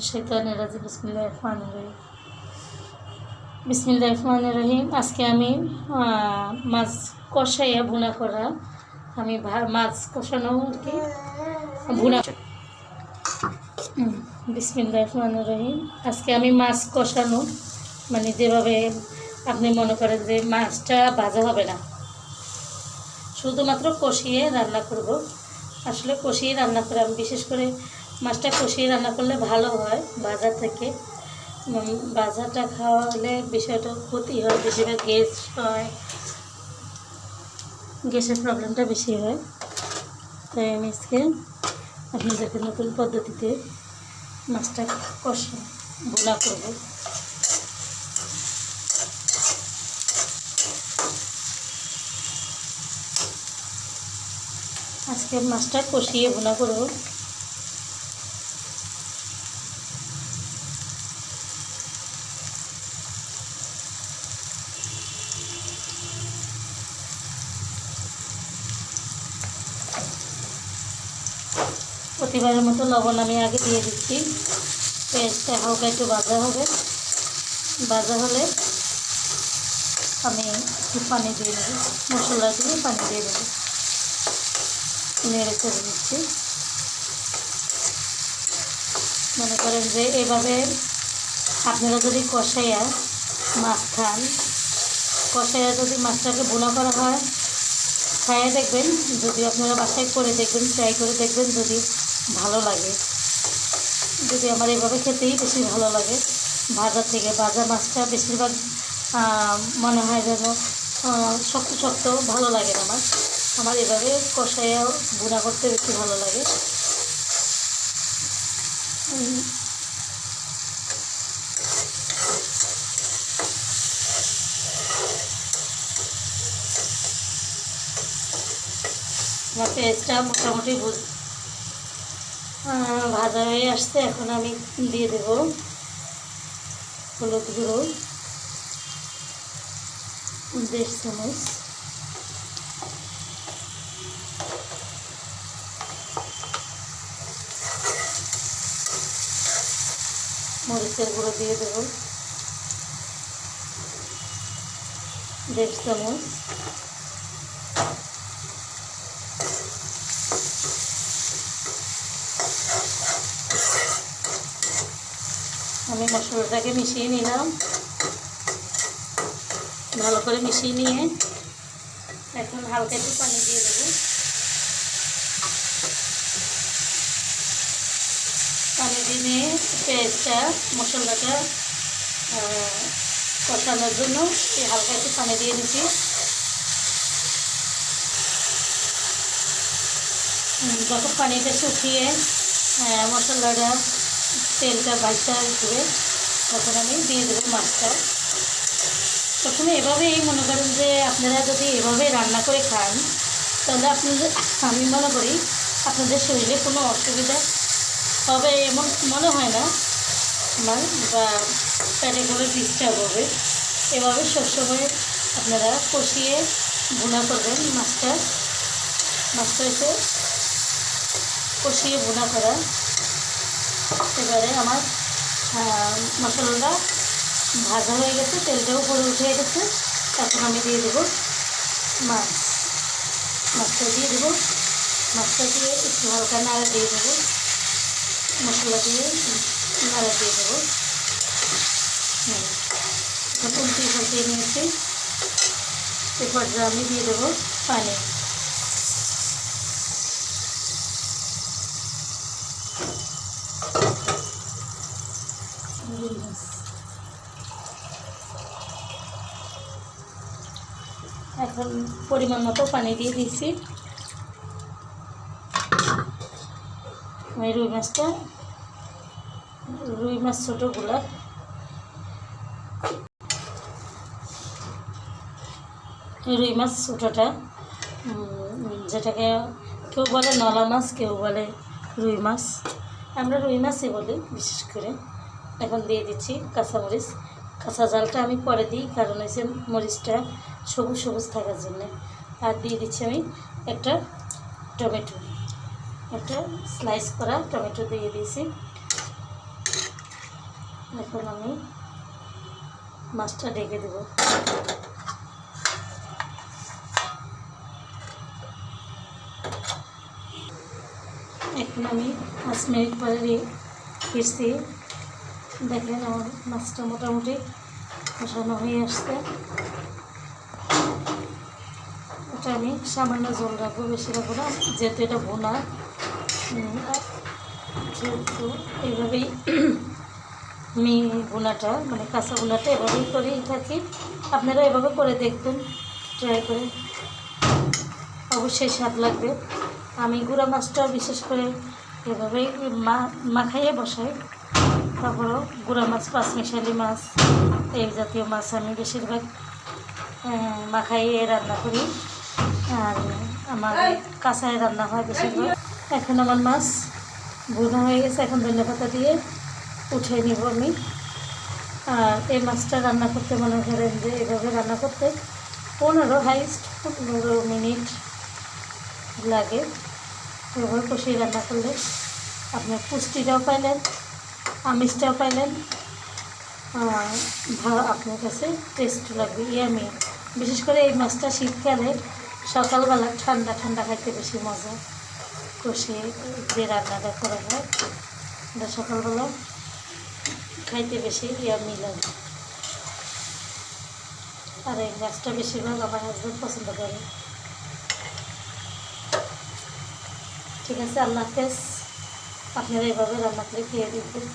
শৈতানের রহিম। রহিম। আজকে আমি মাছ কষাইয়া ভুনা করা। আমি মাছ কষানো আর কি? ভুনা। রহমান রহিম। আজকে আমি মাছ কষানো। মানে যেভাবে আপনি মনে করেন যে মাছটা ভাজা হবে না। শুধুমাত্র কষিয়ে রান্না করব। আসলে কষিয়ে রান্না করে আমি বিশেষ করে মাছটা কষিয়ে রান্না করলে ভালো হয় বাজার থেকে। বাজারটা খাওয়া হলে বিষয়টা ক্ষতি হয়, বেশিরভাগ গ্যাস হয়, গ্যাসের প্রবলেমটা বেশি হয়। তাই আমি আজকে আপনাদেরকে নতুন পদ্ধতিতে মাছটা কষা, ভুনা করব। আজকে মাছটা কষিয়ে ভুনা করব। প্রতিবারের মতো লবণ আমি আগে দিয়ে দিচ্ছি। পেঁয়াজটা হালকা একটু ভাজা হবে। ভাজা হলে আমি একটু পানি দিয়ে দেবো। মশলা দিয়ে পানি দিয়ে দেবো। নেড়ে করে দিচ্ছি। মনে করেন যে এভাবে আপনারা যদি কষাইয়া মাছ খান, কষাইয়া যদি মাছটাকে বোনা করা হয়, খাইয়ে দেখবেন, যদি আপনারা বাসায় করে দেখবেন ট্রাই করে দেখবেন, যদি ভালো লাগে। যদি আমার এভাবে খেতেই বেশি ভালো লাগে। ভাজা থেকে ভাজা মাছটা বেশিরভাগ মনে হয় যেন শক্ত শক্ত ভালো লাগে আমার। আমার এভাবে কষাইয়া বুনা করতে বেশি ভালো লাগে। আমার পেঁয়াজটা মোটামুটি ভুজ হয়ে আসছে, এখন আমি দিয়ে দেব হলুদ গুঁড়ো, দেড় চামচ। মরিচের গুঁড়ো দিয়ে দেব। দেড় চামচ। আমি মশলাটাকে মিশিয়ে নিলাম। ভালো করে মিশিয়ে নিয়ে এখন হালকা একটু পানি দিয়ে দেবো। পানি দিয়ে নিয়ে পেঁয়াজটা মশলাটা কষানোর জন্য হালকা একটু পানি দিয়ে দিচ্ছি। যখন পানিটা শুকিয়ে মশলাটা তেলটা বাইসা উঠবে তখন আমি দিয়ে দেবো মাছটা প্রথমে এভাবেই মনে করেন যে আপনারা যদি এভাবে রান্না করে খান, তাহলে আপনাদের, আমি মনে করি আপনাদের শরীরে কোনো অসুবিধা হবে এমন মনে হয় না। আমার বা পেটে করে ডিস্টার্ব হবে। এভাবে সবসময় আপনারা কষিয়ে ভুনা করবেন মাছটা। মাছটা এসে কষিয়ে ভুনা করা। এবারে আমার মশলাটা ভাজা হয়ে গেছে তেলটা উপরে উঠে গেছে। এখন আমি দিয়ে দেবো মাছ। মাছটা দিয়ে দেবো। মাছটা দিয়ে একটু হালকা নাড়া দিয়ে দেবো। মশলা দিয়ে নাড়া দিয়ে দেবো। এখন উল্টে পাল্টিয়ে নিয়েছি। এরপর আমি দিয়ে দেবো পানি। এখন পরিমাণ মতো পানি দিয়ে দিয়েছি। আমি রুই মাছটা, রুই মাছ ছোটোগুলা রুই মাছ ছোটোটা যেটাকে কেউ বলে নলা মাছ, কেউ বলে রুই মাছ। আমরা রুই মাছই বলি, বিশেষ করে। এখন দিয়ে দিচ্ছি কাঁচামরিচ কাঁচা জালটা আমি পরে দিই, কারণ হচ্ছে মরিচটা সবুজ সবুজ থাকার জন্যে। আর দিয়ে দিচ্ছি আমি একটা টমেটো। একটা স্লাইস করা টমেটো দিয়ে দিয়েছি। এখন আমি মাছটা ঢেকে দেব। এখন আমি পাঁচ মিনিট পরে ফিরছি। দেখেন আমার মাছটা মোটামুটি কষানো হয়ে আসছে। এটা আমি সামান্য জল রাখব বেশি রাখব না, যেহেতু এটা বোনা যেহেতু এইভাবেই আমি বোনাটা মানে কাঁচা বোনাটা এভাবেই করেই থাকি। আপনারা এভাবে করে দেখবেন ট্রাই করে। অবশ্যই স্বাদ লাগবে। আমি গুঁড়া মাছটা বিশেষ করে এভাবেই মা, মাখাইয়ে বসাই। তারপরও গুঁড়া মাছ, পাঁচমিশালি মাছ, এই জাতীয় মাছ আমি বেশিরভাগ মাখাইয়ে রান্না করি। আর আমার কাঁচায় রান্না হয় বেশিরভাগ। এখন আমার মাছ ভুনা হয়ে গেছে, এখন ধনে পাতা দিয়ে উঠে নিব আমি। আর এই মাছটা রান্না করতে মনে করেন যে এভাবে রান্না করতে পনেরো হাইস্ট পনেরো মিনিট লাগে। এভাবে কষিয়ে রান্না করলে আপনি পুষ্টিটাও পাইলেন। আমিষটাও পাইলেন আপনার কাছে টেস্ট লাগবে ইয়ামি বিশেষ করে এই মাছটা শীতকালে সকালবেলা ঠান্ডা ঠান্ডা খাইতে বেশি মজা কষিয়ে যে রান্নাটা করা হয় এটা সকালবেলা খাইতে বেশি ইয়ামি লাগে আর এই মাছটা বেশিরভাগ আমার হাজব্যান্ড পছন্দ করে ঠিক আছে আল্লাহ হাফেজ আপনারা এভাবে রান্না করে খেয়ে দেখবেন